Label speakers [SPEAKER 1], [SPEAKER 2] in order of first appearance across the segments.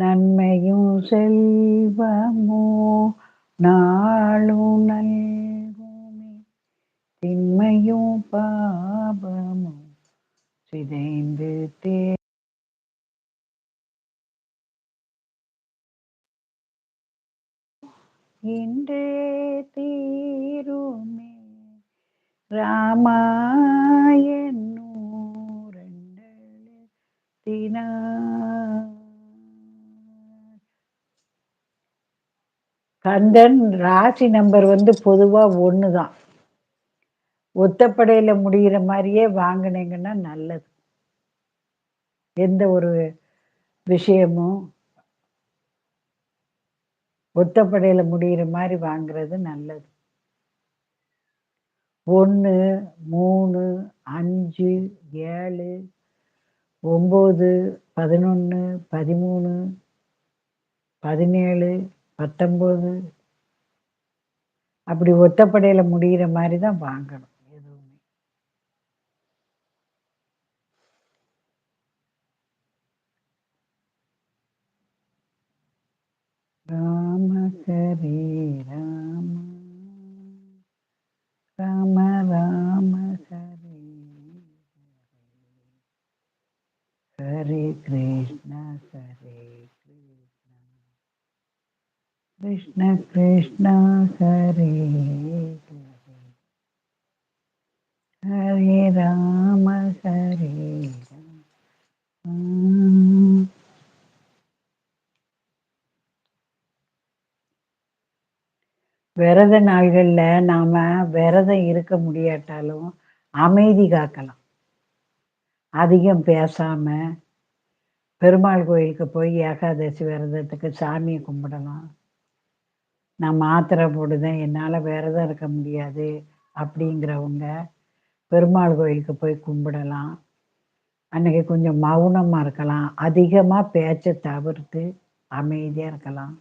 [SPEAKER 1] நன்மையும் செல்வமோ நாளும் நல்குமே. திண்மையும் பாபமும் சிதைந்து தே இன்றே தீருமே. ராமாயணூரண்டத்தினா கந்தன் ராசி நம்பர் வந்து பொதுவாக ஒன்று தான் ஒத்தப்படையில் முடிகிற மாதிரியே வாங்கினீங்கன்னா நல்லது. எந்த ஒரு விஷயமும் ஒத்தப்படையில் முடிகிற மாதிரி வாங்குறது நல்லது. ஒன்று மூணு அஞ்சு ஏழு ஒம்பது பதினொன்று பதிமூணு பதினேழு பத்தொம்போது. அப்படி ஒத்தப்படையில் முடிகிற மாதிரி தான் வாங்கணும் எதுவுமே. ராம ஹரே ராம ராம ராம ஹரே ஹரே கிருஷ்ண ஹரே கிருஷ்ண கிருஷ்ண ஹரே ஹரே ராம ஹரே விரத நாள்களில் நாம் விரதம் இருக்க முடியாட்டாலும் அமைதி காக்கலாம். அதிகம் பேசாமல் பெருமாள் கோயிலுக்கு போய் ஏகாதசி விரதத்துக்கு சாமியை கும்பிடலாம். நான் மாத்திரை போடுதேன் என்னால் விரதம் இருக்க முடியாது அப்படிங்கிறவங்க பெருமாள் கோயிலுக்கு போய் கும்பிடலாம். அன்றைக்கி கொஞ்சம் மௌனமாக இருக்கலாம். அதிகமாக பேச்சை தவிர்த்து அமைதியாக இருக்கலாம்.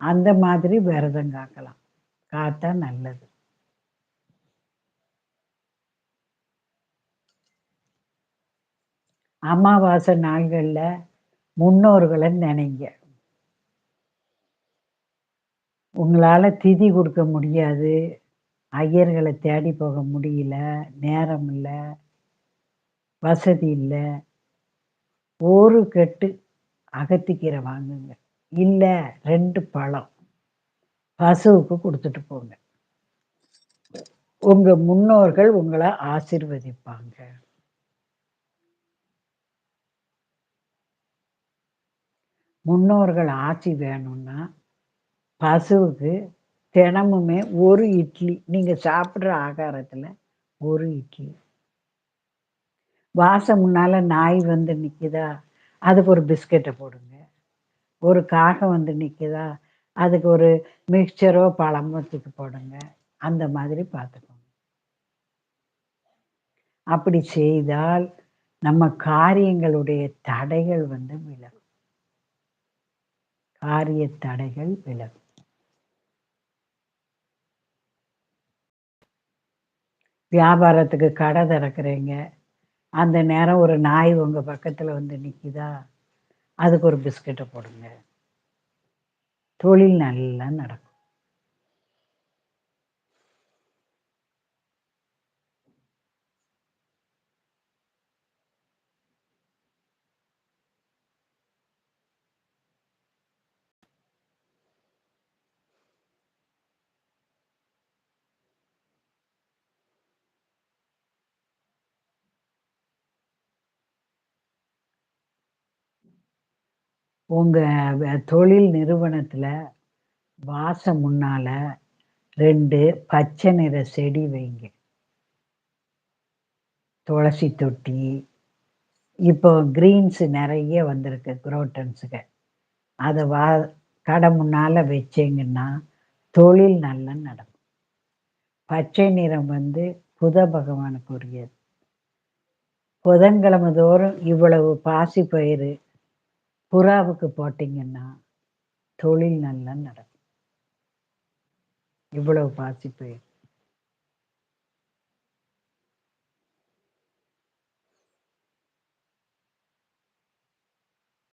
[SPEAKER 1] அந்த மாதிரி விரதம் காக்கலாம். காத்தா நல்லது. அமாவாசை நாள்களில் முன்னோர்களை நினைங்க. உங்களால் திதி கொடுக்க முடியாது. ஐயர்களை தேடி போக முடியல. நேரம் இல்லை. வசதி இல்லை. ஒரு கெட்டு அகத்திக்கீரை வாங்குங்க. இல்லை ரெண்டு பழம் பசுவுக்கு கொடுத்துட்டு போங்க. உங்கள் முன்னோர்கள் உங்களை ஆசிர்வதிப்பாங்க. முன்னோர்கள் ஆட்சி வேணும்னா பசுவுக்கு தினமுமே ஒரு இட்லி. நீங்கள் சாப்பிட்ற ஆகாரத்தில் ஒரு இட்லி. வாசம் முன்னால் நாய் வந்து நிற்கிதா அதுக்கு ஒரு பிஸ்கெட்டை போடுங்க. ஒரு காகம் வந்து நிற்கிதா அதுக்கு ஒரு மிக்சரோ பழமோ தூக்கி போடுங்க. அந்த மாதிரி பார்த்துக்கோங்க. அப்படி செய்தால் நம்ம காரியங்களுடைய தடைகள் வந்து விலகும். காரிய தடைகள் விலகும். வியாபாரத்துக்கு கடை திறக்கிறீங்க. அந்த நேரம் ஒரு நாய் உங்கள் பக்கத்தில் வந்து நிற்கிதா அதுக்கு ஒரு பிஸ்கெட்டை போடுங்க. தொழில் நல்லா நடக்கும். உங்கள் தொழில் நிறுவனத்தில் வாசம் முன்னால் ரெண்டு பச்சை நிற செடி வைங்க. துளசி தொட்டி. இப்போ கிரீன்ஸ் நிறைய வந்திருக்கு குரோட்டன்ஸுக்கு அதை வா கடை முன்னால் வச்சிங்கன்னா தொழில் நல்லா நடக்கும். பச்சை நிறம் வந்து புத பகவானுக்கு உரியது புதன்கிழமை தோறும் இவ்வளவு பாசி பயிறு புறாவுக்கு போட்டிங்கன்னா தொழில் நல்லா நடக்கும். இவ்வளவு பாசி